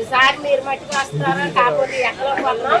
ఈసారి మీరు మట్టుకు వస్తారా? కాకపోతే ఎక్కడ కొన్నాం?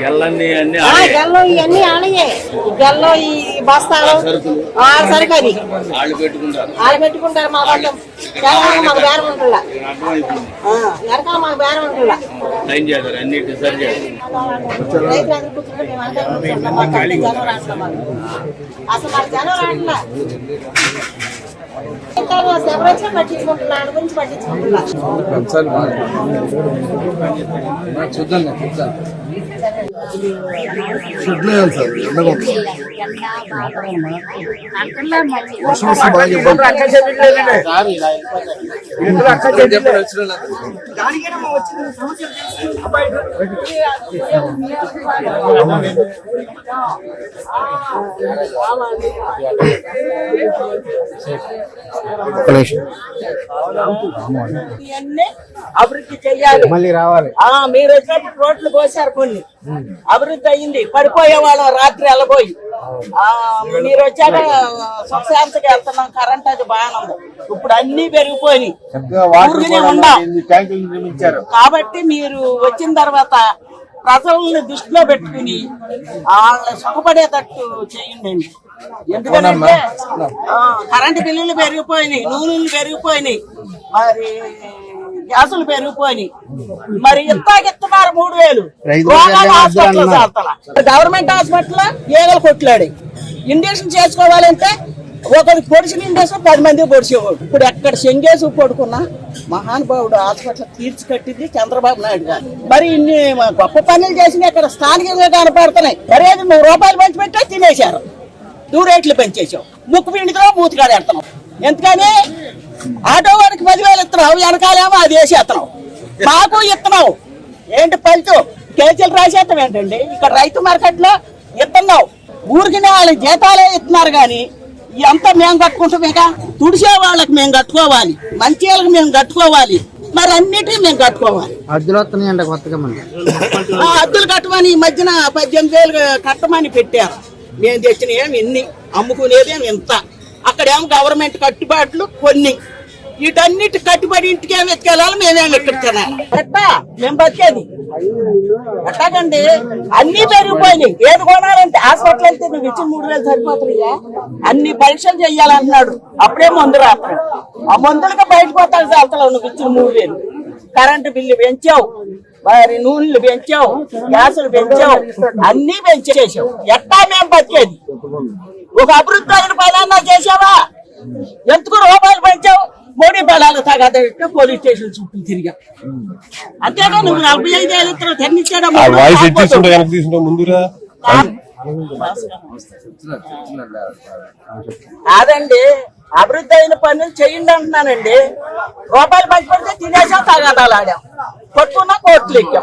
గెల్లన్నీ అన్ని ఆ, గెల్లో ఇవన్నీ ఆలయే ఈ గెల్లో ఈ బస్తాలు ఆ, సరుకు అది వాళ్ళు పెట్టుకుంటారు. వాళ్ళు పెట్టుకుంటారు మా వాళ్ళు. వెనకాల మాకు బేరం ఉంటుందా వెనకాల మాకు బేరం ఉంటుందా లైన్ చేస్తారు? అన్ని డిసైడ్ చేస్తారు. రైతులందరూ కూర్చుంటే మేము అందరం కూర్చుంటాం. అసలు మాకు జనం రావట్లే గురించి పట్టించుకుంటున్నా షెడ్లు వేయాలి సార్ ఎండగొట్టు వర్షం వస్తే బాగా ఇబ్బంది అభివృద్ధి చెయ్యాలి మళ్ళీ రావాలి. ఆ మీరు వచ్చినప్పుడు రోడ్లు పోసారు కొన్ని. అభివృద్ధి అయింది. పడిపోయే వాళ్ళం రాత్రి వెళ్ళబోయి మీరు వచ్చాక సుఖశాంతికి వెళ్తున్నాం. కరెంట్ అది బాగానే ఉంది. ఇప్పుడు అన్ని పెరిగిపోయినాయి. ఉండం. కాబట్టి మీరు వచ్చిన తర్వాత ప్రజల్ని దృష్టిలో పెట్టుకుని వాళ్ళని సుఖపడేటట్టు చేయండి. ఎందుకంటే కరెంటు బిల్లులు పెరిగిపోయినాయి నూనెలు పెరిగిపోయినాయి. మరి గ్యాసులు పెరిగిపోయినాయి. మరి ఇస్తాకిస్తున్నారు మూడు వేలు? హాస్పిటల్ గవర్నమెంట్ హాస్పిటల్ ఏగలు కొట్లాడి. ఇంజక్షన్ చేసుకోవాలంటే ఒకరి పొడిచిన ఇంజక్షన్ పది మంది పొడిచేవాడు. ఇప్పుడు ఎక్కడ చెంగేసి పడుకున్నా మహానుభావుడు హాస్పిటల్ తీర్చి కట్టింది చంద్రబాబు నాయుడు గారు. మరి ఇన్ని గొప్ప పనులు చేసినా ఇక్కడ స్థానికంగా కనపడుతున్నాయి. మరి అది నువ్వు రూపాయలు పంచి పెట్టా తినేశారు. దూరేట్లు పెంచేసావు ముక్కు పిండితో మూతికాడ ఎడుతున్నావు ఎందుకని? ఆటో వాడికి పదివేలు ఇస్తున్నావు వెనకాలేమో అది వేసి ఎత్తనావు. మాకు ఇస్తున్నావు ఏంటి ఫలితం కేజీలు రాసేస్తాం ఏంటండి? ఇక్కడ రైతు మార్కెట్లో ఇస్తున్నావు ఊరికి వాళ్ళకి జీతాలే ఇస్తున్నారు కానీ అంతా మేము కట్టుకుంటామేక తుడిసే వాళ్ళకి మేము కట్టుకోవాలి. మంచి వాళ్ళకి మేము కట్టుకోవాలి. మరి అన్నిటికీ మేము కట్టుకోవాలి. అద్దెలు వస్తున్నాయంట కొత్తగా ఆ అద్దెలు కట్టమని ఈ మధ్యన పద్దెనిమిది వేలు కట్టమని పెట్టారు. మేము తెచ్చిన ఏమి ఇన్ని అమ్ముకునేదేమి ఇంత. అక్కడేమో గవర్నమెంట్ కట్టుబాట్లు కొన్ని. వీటన్నిటి కట్టుబడి ఇంటికి ఏమి ఎత్తుకెళ్ళాలి మేమేమి ఎక్కడ ఎట్టా? మేము బతికేది. ఎట్టాకండి అన్ని పెరిగిపోయినాయి. ఏది కొనాలంటే హాస్పిటల్ వెళ్తే నువ్వు ఇచ్చిన మూడు వేలు సరిపోతున్నాయా? అన్ని పరీక్షలు చెయ్యాలంటున్నాడు. అప్పుడే మందు రాత్రం ఆ మందులకి బయటకు పోతాడు నువ్వు ఇచ్చిన మూడు వేలు. కరెంటు బిల్లు పెంచావు. మరి నూనెలు పెంచావు. గ్యాసులు పెంచావు. అన్ని పెంచేసావు. ఎట్టా మేము బతికేది? ఒక అభివృద్ధి అయిన పదాన్నా చేసావా? ఎందుకు రూపాయలు పెంచావు? మోడీ బలాలు తగదంటే పోలీస్ స్టేషన్ చుట్టూ తిరిగా. అంతేగా నువ్వు నలభై ఐదు ఏళ్ళు తీసుకుంటా ముందురా. కాదండి అభివృద్ధి అయిన పనులు చేయండి అంటున్నానండి. రూపాయలు పంచి పెడితే తినేసాం తగాదాలు ఆడాం. కొట్టుకున్నా కోర్టులు ఎక్కాం.